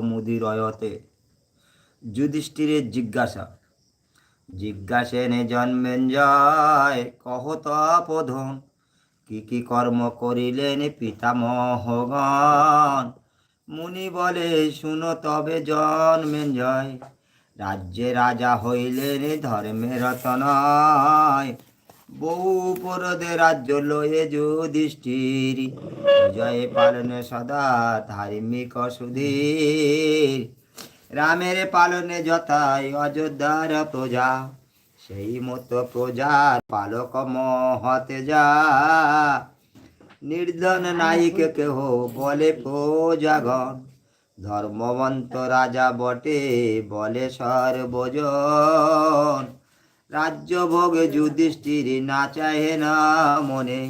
মুদিরয়তে। যুধিষ্ঠিরের জিজ্ঞাসা, জিজ্ঞাসেনে জন্মেন জয় কহ তপোধন কি কি কর্ম করিলেন পিতামহগণ মুনি বলে, শুনো তবে জন্মেন জয় রাজ্যে রাজা হইলেন ধর্মের রতনয় বহু পরদে রাজ্য লয়ে যুধিষ্ঠির। জয় পালনে সদা ধার্মিক সুধীর। রামের পালনে যথাই অযোধ্যার প্রজা, সেই মতো প্রজার পালক মহতে যা। নির্ধন নায়িক কেহ বলে প্রজাগণ, ধর্মবন্ত রাজা বটে বলে সর্বজন। রাজ্য ভোগে যুধিষ্ঠির না চাহে না মনে।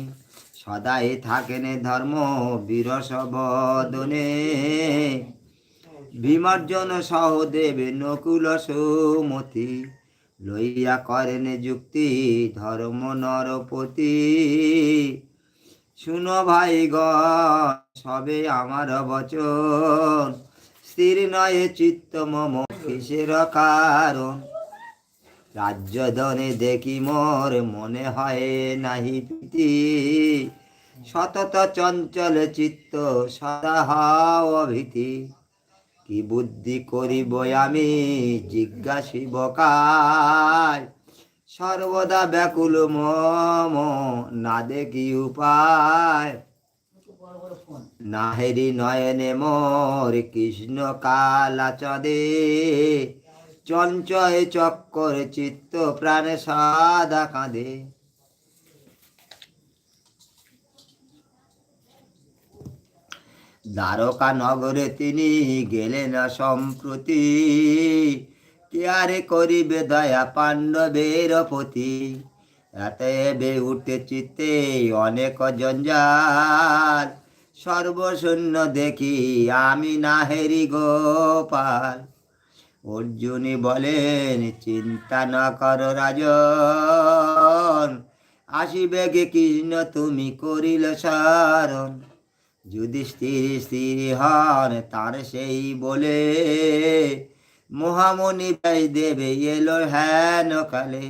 সদাই থাকেন ধর্ম বীরসবদনে। বিমর্জন সহদেব নকুল সুমতি। লইয়া করেন যুক্তি ধর্ম নরপতি। শুনো ভাই সবে আমার বচন। স্থির নয় চিত্ত মম কিসের কারণ? রাজ্য ধনে দেখি মোর মনে হয় নাহি প্রীতি। সতত চঞ্চল চিত্ত সদা হাও ভীতি কি বুদ্ধি করিব আমি জিজ্ঞাসিব কায় সর্বদা ব্যাকুল মম, না দেখি উপায়। নাহেরি নয়নে মোর কৃষ্ণ কালা চদে চঞ্চয় চক্কর চিত্ত প্রাণে সাদা কাঁদে। দ্বারকা নগরে তিনি গেলেন সম্প্রতি। কে আরে করিবে দয়া পাণ্ডবের পতি এতে উঠে চিত্তে অনেক জঞ্জাল। সর্বশূন্য দেখি আমি না হেরি গোপাল। অর্জুনী বলেন, চিন্তা না কর রাজন, আসিবে গে কৃষ্ণ, তুমি করিল সারণ যুধিষ্ঠির স্থির স্থির হন, তার সেই বলে, মহামণি ব্যয় দেবে এলো হেন কালে।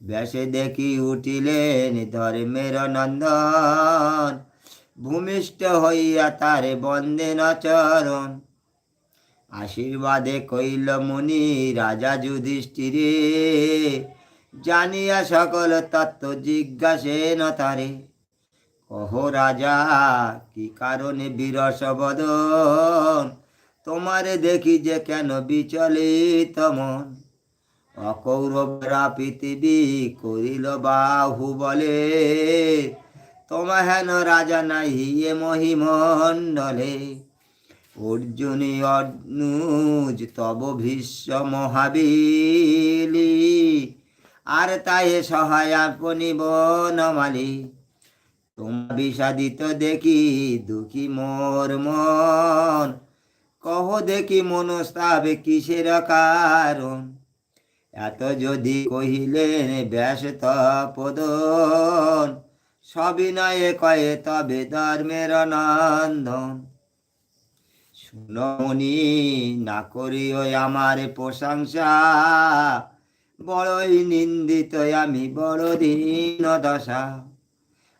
ব্যাসে দেখি উঠিলেন ধর্মের নন্দন, ভূমিষ্ঠ হইয়া তারে বন্দে চরণ আশীর্বাদে কইল মুনি, রাজা যুধিষ্ঠিরে, জানিয়া সকল তত্ত্ব জিজ্ঞাসে তারে। কহ, রাজা, কি কারণে বিরস বদন? তোমারে দেখি যে কেন বিচলিত মন? অকৌরবরা পৃথিবী করিল বাহু বলে, তোমা হেন রাজা নাহি এ মহিমণ্ডলে। অর্জুনী অনুজ তব ভীষ্ম মহাবীলি। আর তাই সহায় আপনি বনমালী। তোমা বিষাদিত দেখি, দুঃখী মোর মন। কহ দেখি মনস্তাবে কিসের কারণ? এত যদি কহিলেন ব্যাস তপদন সবিনয়ে কয়ে তবে ধর্মের নন্দন। শুনমনি না করিও আমার প্রশংসা। বড়ই নিন্দিত আমি বড় দীন দশা।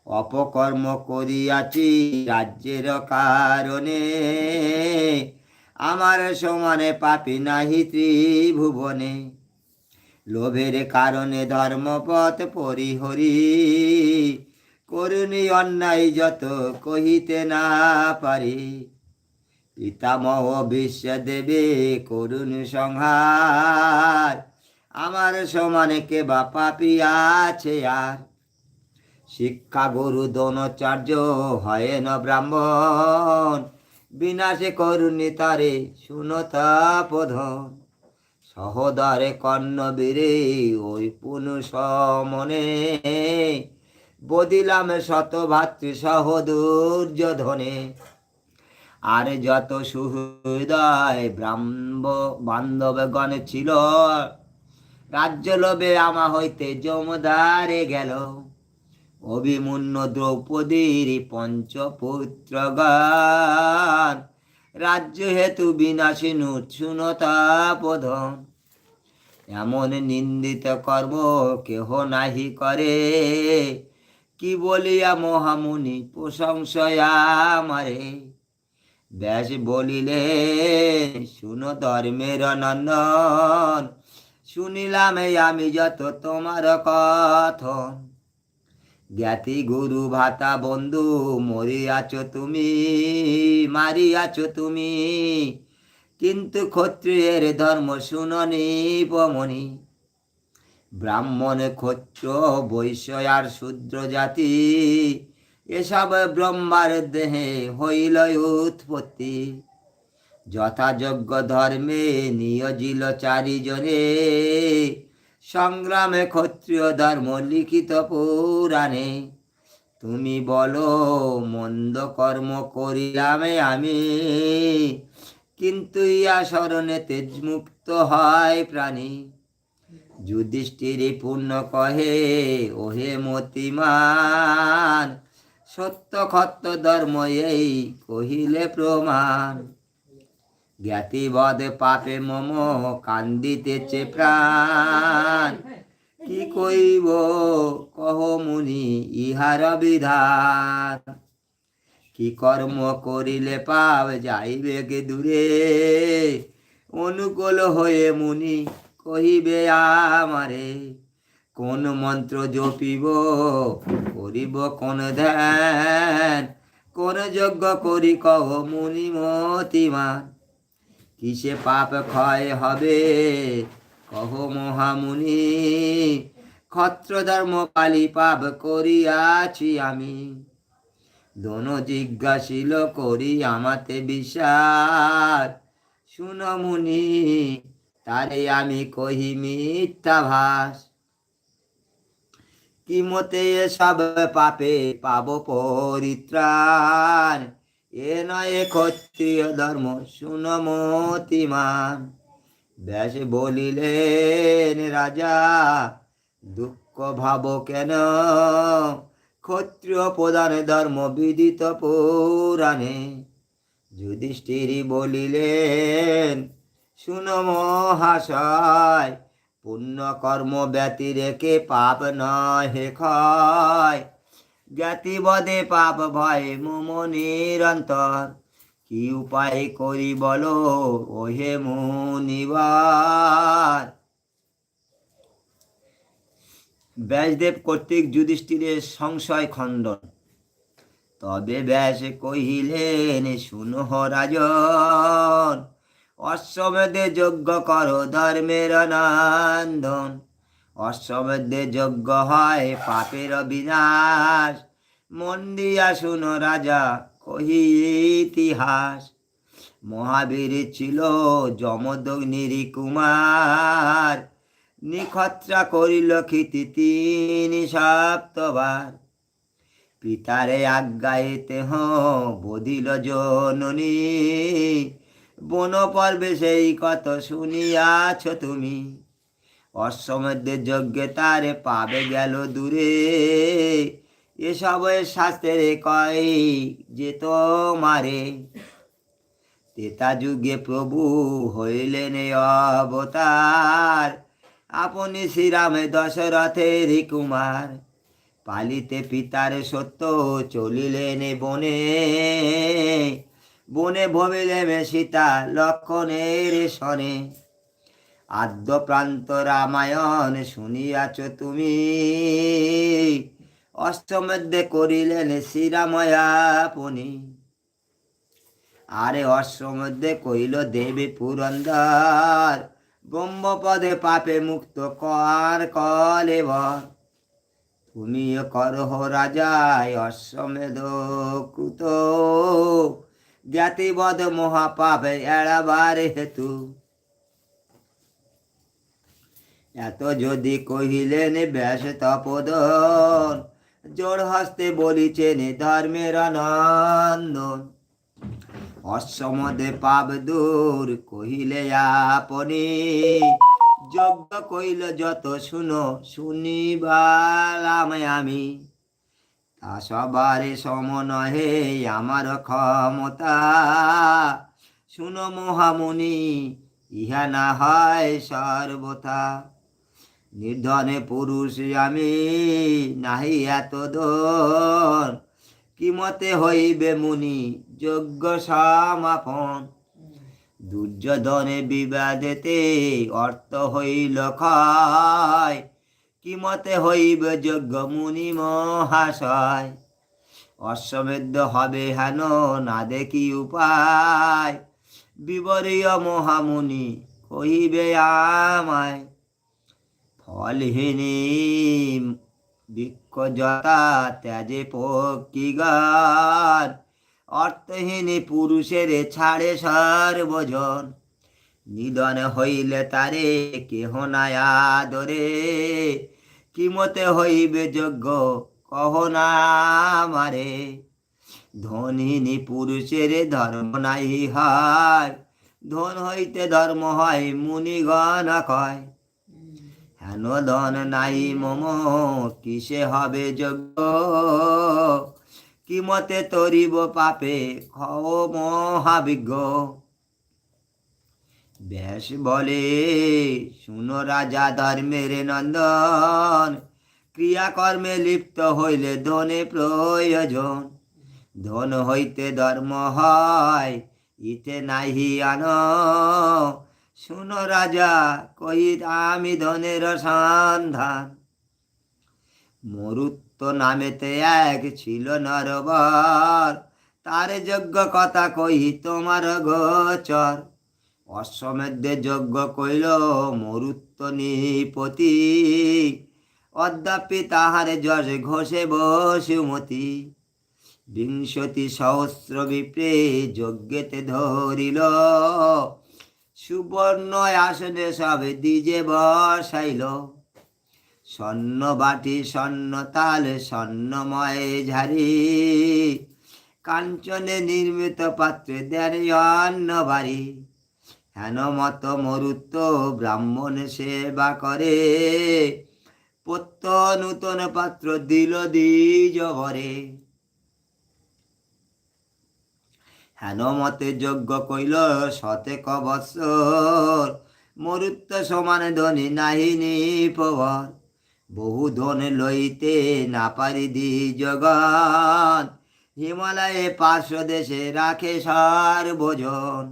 অপকর্ম করিয়াছি রাজ্যের কারণে। আমার সমানে পাপি নাহি ত্রিভুবনে। লোভের কারণে ধর্মপথ পরিহরি। করুণী অন্যায় যত কহিতে না পারি। পিতামহ বিশ্ব দেবে করুণ সংহার। আমার সমানে কে বা পাপি আছে আর? শিক্ষা গুরু দোনাচার্য হয় ন ব্রাহ্মণ। বিনাশে করুণী তারে শুনো তাপধন সহদরে কর্ণবীরে ওই পুনু সমনে। বদিলাম শত ভাতৃ সহ দুর্যোধনে আর যত সুহৃদয় ব্রাহ্ম বান্ধবগণ ছিল রাজ্য লোভে আমা হইতে জমদারে গেল। অভিমন্য দ্রৌপদীর পঞ্চপুত্রগণ, রাজ্য হেতু বিনাশী শুনতা পদম এমন নিন্দিত কর্ম কেহ নাহি করে। কি বলিয়া মহামুনি প্রশংসয়া আমারে ব্যাস বলিলে, শুনো ধর্মের নন্দন। শুনিলাম আমি যত তোমার কথন। জ্ঞাতি গুরু ভাতা বন্ধু, মরিয়াছ তুমি, মারিয়াছ তুমি। কিন্তু ক্ষত্রিয়ের ধর্ম শুননি পমনি ব্রাহ্মণ ক্ষত্র, বৈশ্য আর শূদ্র জাতি। এসব ব্রহ্মার দেহে হইল উৎপত্তি। যথাযোগ্য ধর্মে নিয়োজিল চারিজনে। সংগ্রামে ক্ষত্রিয় ধর্ম লিখিত পুরাণে। তুমি বলো, মন্দ কর্ম করিলামে আমি। কিন্তু ইয়া স্মরণে তেজমুক্ত হয় প্রাণী। যুধিষ্ঠির পূর্ণ কহে, ওহে মতিমান সত্য ক্ষত্র ধর্ম এই কহিলে প্রমাণ। জ্ঞাতিবদ পাপে মম কান্দিতেছে প্রাণ। কি কইব, কহ মুনি, ইহার বিধান। কি কর্ম করিলে পাপ যাইবে গে দূরে। অনুকূল হয়ে মুনি কহিবে আমারে কোন মন্ত্র জপিব, করিব কোন ধ্যান? কোন যজ্ঞ করি কহ মুনি কিসে পাপ ক্ষয় হবে, কহ মহামুনি। ক্ষত্র ধর্ম পালি পাপ করিয়াছি আমি। দোন জিজ্ঞাসিল করি আমাতে বিশ্বাস শুন মুনি, তারে আমি কহি মিথ্যা ভাস কি মতে সব পাপে পাব পরিত্রাণ। এ নয় ক্ষত্রিয় ধর্ম, শুন মতিমান। ব্যাস বলিলেন রাজা, দুঃখ ভাব কেন? ক্ষত্রিয় প্রধান ধর্ম বিদিত পুরাণে। যুধিষ্ঠিরি বলিলেন, শুন মহাশয় পুণ্য কর্ম ব্যতি রেখে পাপ নয় হে ক্ষয়। জ্ঞাতি বদে পাপ ভয় মম নিরন্তর। কি উপায় করি বলো, ওহে মুনিবার? ব্যাসদেব কর্তৃক যুধিষ্ঠিরের সংশয় খণ্ডন। তবে ব্যাস কহিলেন শুনহ রাজন অশ্বমেধে যজ্ঞ কর ধর্মের নন্দন। অশ্বমেধে যজ্ঞ হয় পাপের বিনাশ মন শুনো রাজা, কহি ইতিহাস। মহাবীর ছিল যমদগ্নির কুমার। নিখত্রা করিল খিতি তিনি সপ্তবার। পিতারে আজ্ঞায়েতে হ বধিল জননী। বন পর্বে সেই কত শুনিয়াছ তুমি? অশ্বমধ্যে যজ্ঞে তারে পাবে গেল দূরে। এসব শাস্ত্রের কয় যে তোমারে? তেতা যুগে প্রভু হইলেন অবতার। আপনি শ্রীরামে দশরথের কুমার। পালিতে পিতার সত্য চলিলেন বনে। বনে ভবিলেন সীতা লক্ষণের সনে আদ্য প্রান্ত রামায়ণ শুনিয়াছ তুমি। অষ্টমধ্যে করিলেন শ্রীরাময়াপনি। আরে অশ্বমধ্যে কইল দেবী পুরন্দর, ব্রহ্মপদে পাপে মুক্ত কর কলেবর তুমি করহ রাজায় অশ্বমেধ কৃত। জ্ঞাতিবদ মহাপাপ এড়াবার হেতু এত যদি কহিলেন ব্যাস তপদন জোর হস্তে বলিছেন ধর্মের নন্দন অসমদে পাপ দূর কহিলে আপনি যজ্ঞ কইল যত শুনো শুনিবালাম আমি সবারে সম নহে আমার ক্ষমতা। শুনো মহামুনি ইহা না হয় সর্বথা। নির্ধনে পুরুষ আমি নাহি এত ধন। কি মতে হইবে মুনি যোগ্য সমাপন? দুর্যোধনে বিবাদেতে অর্থ হইল ক্ষয়। কি মতে হইবে যোগ্য মুনি মহাশয়? অশ্বমেধ হবে হেন না দেখি উপায়। বিবরীয় মহামুনি কহিবে আমায়, ফলহীনী বৃক্ষ যথা ত্যাজে পক্ষিগান অর্থহীনী পুরুষের ছাড়ে সর্বজন, নিধন হইলে তারে কেহ না আদরে। কি মতে হইবে যোগ্য কহ না ধনিনী পুরুষের ধর্ম নাই হয়। ধন হইতে ধর্ম হয়, মুনিগণ কয়। হেন ধন নাই মম, কিসে হবে যোগ্য কি মতে তরিব পাপে? খও মহাবিজ্ঞ। ব্যাস বলে, শুনো রাজা ধর্মের নন্দন, ক্রিয়াকর্মে লিপ্ত হইলে ধনে প্রয়োজন। ধন হইতে ধর্ম হয়, ইতে নাহি আন। শুনো রাজা কহি আমি ধনের সন্ধান। মরুত্ব নামেতে এক ছিল নরবর, তার যোগ্য কথা কহি তোমার গোচর। অশ্বমেধে যজ্ঞ কইল, মরুত্ব নিপতি। অদ্যাপি তাহার যশ ঘোষে বসুমতি। বিংশতি সহস্র বিপ্রে যজ্ঞেতে ধরিল। সুবর্ণ আসনে সবে দিজে বসাইল। স্বর্ণ বাটি, স্বর্ণ তাল, স্বর্ণময় ঝাড়ি কাঞ্চনে নির্মিত পাত্রে দেন অন্ন বাড়ি হেন মত মরুত্ব ব্রাহ্মণ সেবা করে। পত্য নূতন পাত্র দিল দ্বিজ ভরে। হেন মতে যজ্ঞ কইল শতেক বৎসর। মরুত্ব সমান ধনী নাহি নিপবর বহু ধন লইতে না পারি দি জগৎ হিমালয়ে পার্শ্ব দেশে রাখে সার্বজন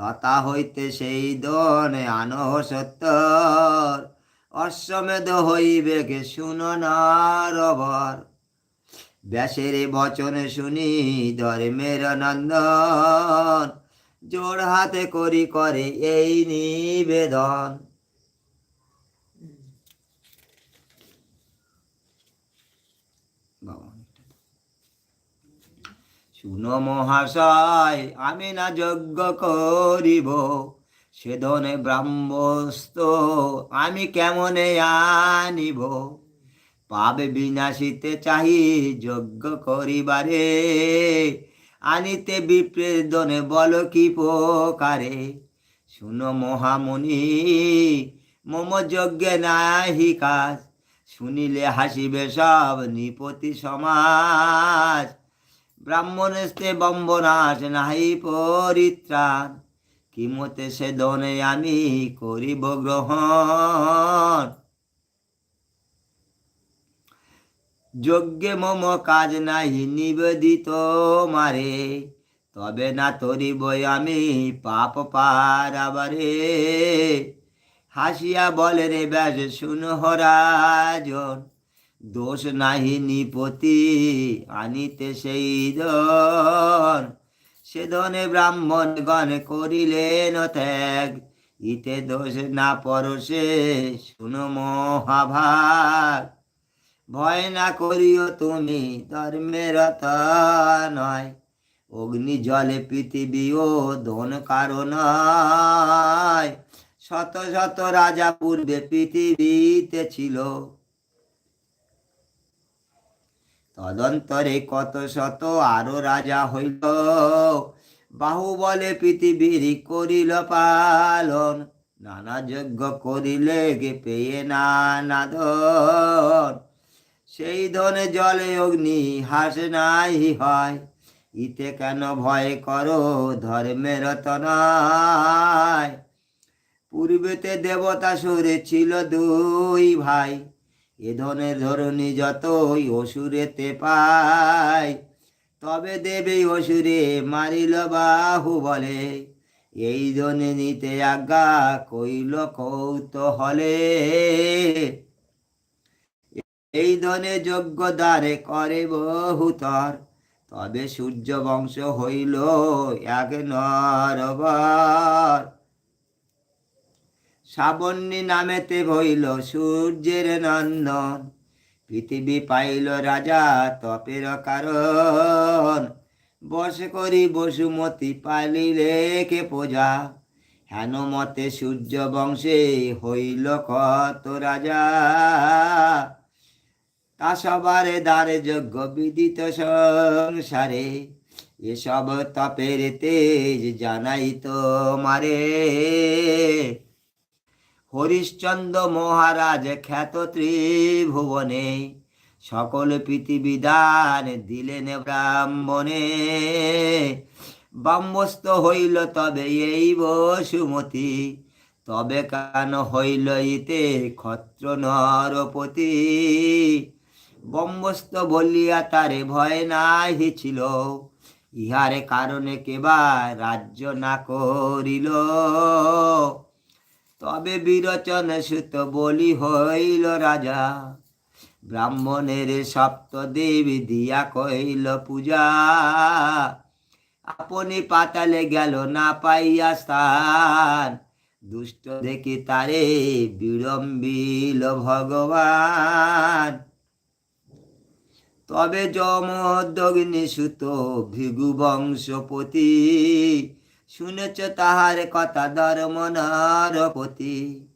তথা হইতে সেই দনে আনহ সত্তর। অশ্বমেধ হইবে কে শুন নারবর ব্যাসের বচনে শুনি ধর্মের নন্দন। জোর হাতে করি করে এই নিবেদন। শুনো মহাশয়, আমি না যজ্ঞ করিব সে ধনে ব্রাহ্মস্ত, আমি কেমনে আনিব? পাবে বিনাশিতে চাহি যজ্ঞ করিবারে, আনিতে বিপ্রেদনে বল কি পোকারে শুনো মহামুনি মম যজ্ঞে নাহি কাজ, শুনিলে হাসিবে সব নিপতি সমাজ। ব্রাহ্মণস্তে বম্বনাশ নাহি পরিত্রাণ। কিমতে সে দনে আমি করিব গ্রহণ। যজ্ঞে মম কাজ নাহি নিবেদিত মারে, তবে না তরিব আমি পাপ পারাবারে। হাসিয়া বলে রে ব্যাস, শুন হরাজন দোষ নাহি নিপতি, আনিতে সেই ধন সে ধনে ব্রাহ্মণ গণ করিলেন ত্যাগ, ইতে দোষ না পরশে শুনো মহাভাগ। ভয় না করিও তুমি ধর্মের নয়, অগ্নি জলে পৃথিবী ও ধন কারণ শত শত রাজা পূর্বে পৃথিবীতে ছিল তদন্তরে কত শত আরও রাজা হইল। বাহু বলে পৃথিবীর করিল পালন, নানা যজ্ঞ করিলে গে পেয়ে না নাদন সেই ধনে জলে অগ্নি হাস নাই হয়, ইতে কেন ভয় করো ধর্মের তনায়? পূর্বেতে দেবতা সুরে ছিল দুই ভাই এ ধনের ধরণী যতই অসুরেতে পায় তবে দেবে অসুরে মারিল বাহু বলে। এই ধনে নিতে আজ্ঞা কইল কৌত হলে এই ধনে যোগ্য দ্বারে করে বহুতর, তবে সূর্য বংশ হইল এক নরবর। শ্রাবণী নামেতে হইল সূর্যের নন্দন। পৃথিবী পাইল রাজা তপের কারণ। বস করি বসুমতি পালিলে কে পূজা হেন মতে সূর্য বংশে হইল কত রাজা। তা সবারে দ্বারে যোগ্য বিদিত সংসারে। এসব তপের তেজ জানাই তো মারে। হরিশ্চন্দ্র মহারাজ খ্যাত ত্রিভুবনে, সকল পৃথিবীদান দিলেন ব্রাহ্মণে। বাম্যস্ত হইল তবে এই বসুমতি, তবে কান হইল ইতে ক্ষত্র নরপতি। বম্বস্ত বলিয়া তারে ভয় নাহি ছিল, ইহারে কারণে কেবা রাজ্য না করিল। তবে বিরচন সুত বলি হইল রাজা। ব্রাহ্মণের সপ্ত দেবী দিয়া কইল পূজা, আপনি পাতালে গেল না পাইয়া স্থান। দুষ্ট দেখি তারে বিড়ম্বিল ভগবান। তবে যমদগ্নি সুত ভৃগু বংশপতি শুনেছ তাহার কথা ধর্ম নরপতি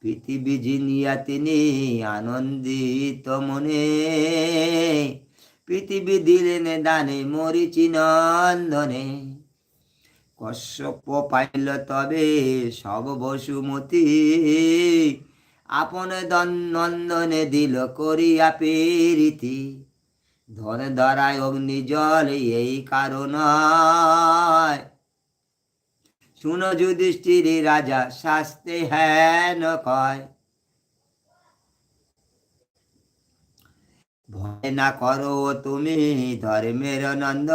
পৃথিবী জিনিয়া তিনি আনন্দিত মনে। পৃথিবী দিলেন দানে মরিচি নন্দনে। কশ্যপ পাইল তবে সব বসুমতি। আপন দন- নন্দনে দিল করিয়া পেরিতি। ধন ধরায় অগ্নি জল এই কারণ শুনো যুধিষ্ঠির রাজা, শাস্তে হেন কয়। ভয় না করো তুমি ধর্মের নন্দ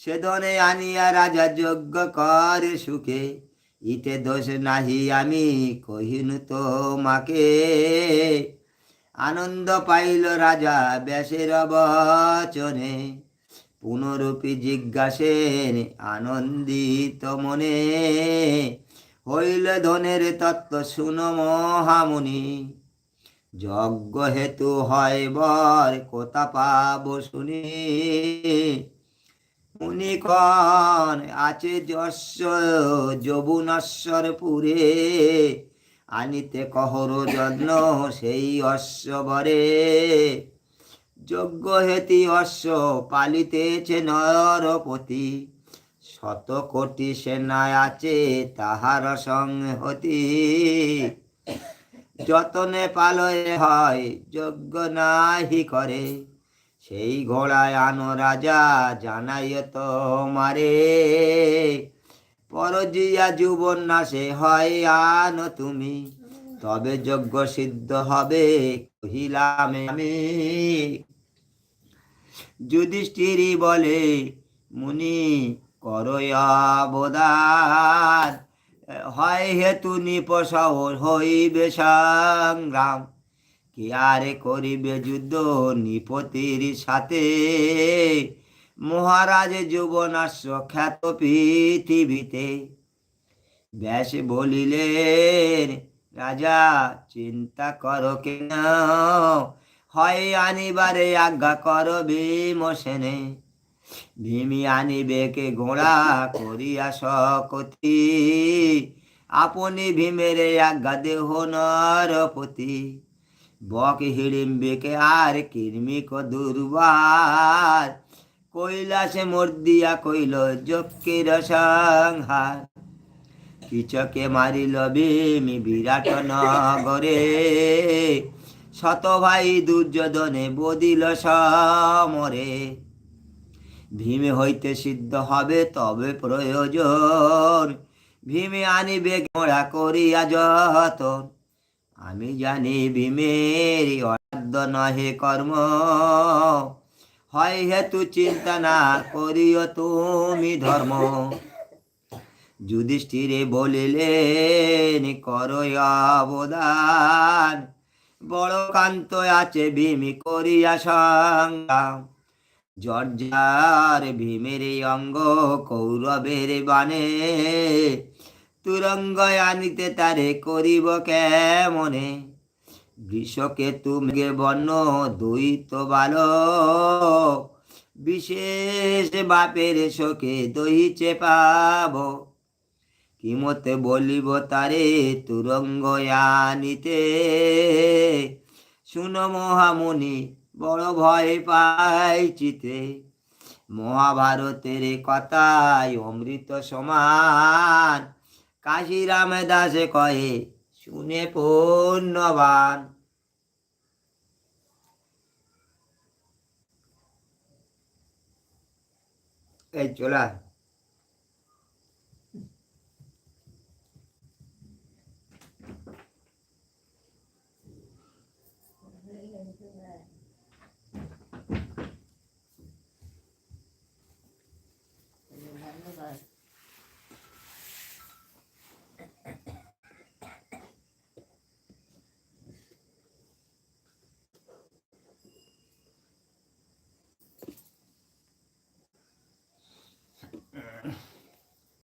সে ধনে আনিয়া রাজা যজ্ঞ করে সুখে। ইতে দোষ নাহি আমি কহিনু তোমাকে। আনন্দ পাইল রাজা ব্যাসের বচনে। পুনরূপী জিজ্ঞাসেন, আনন্দিত মনে হইল ধনের তত্ত্ব? শুন মহামুনি, যজ্ঞ হেতু হয় বর, কোথা পাব শুনি। মুনি কন আছে যশ যবুনশ্বর পুরে, আনিতে কহর যত্ন সেই অশ্বরে যজ্ঞ হেতি অশ্ব পালিতেছে নরপতি। শত কোটি সেনায় আছে তাহার সংহতি যতনে পালয়ে হয় যজ্ঞ নাহি করে। সেই ঘোড়ায় আনো রাজা জানাই তোমারে। পরজিয়া যুবন নাশে হয় আনো তুমি। তবে যজ্ঞ সিদ্ধ হবে, কহিলাম আমি। যুধিষ্ঠিরি বলে, মুনি করয়াবদান হয় হেতু নিপস হইবে সংগ্রাম। কে আরে করিবে যুদ্ধ নিপতির সাথে? মহারাজ যুবনাশ্য খ্যাত পৃথিবীতে। ব্যাস বলিলেন, রাজা, চিন্তা করো কেন? হয় আনিবারে আজ্ঞা কর ভীম সেনে ভীমি আনিবে কে ঘোড়া করিয়া সকতি আপনি ভীমের আজ্ঞা দেহ নরপতি। বক হিড়িম্বিকে আর কির্মিক দুর্বার। কৈলাসে মর্দিয়া কইল যক্ষের সংহার। কিচকে মারিল ভীমি বিরাট নগরে। শত ভাই দুর্যোধনে বদিল সমরে। ভীমে হইতে সিদ্ধ হবে তবে প্রয়োজন। ভীমে আনিবে মোড়া করিয়া যতন। আমি জানি ভীমের নহে কর্ম। হয় হেতু চিন্তা না করিও তুমি ধর্ম। যুধিষ্ঠিরে বলিলেন করো অবদান। বড় কান্ত আছে ভীমি করিয়া সংগ্রাম জর্জার ভীমের অঙ্গ কৌরবের বানে তুরঙ্গ আনিতে তারে করিব কেমনে? বৃষকে তুমি বর্ণ দ্বৈত বালক বিশেষ বাপের শোকে দহিচে পাব। কিমতে বলিব তারে তুরঙ্গ আনিতে শুনো মহামুনি, বড় ভয় পাই চিতে। মহাভারতের কথায় অমৃত সমান। কাশিরাম দাসে কয়ে শুনে পূর্ণবান এই চলা।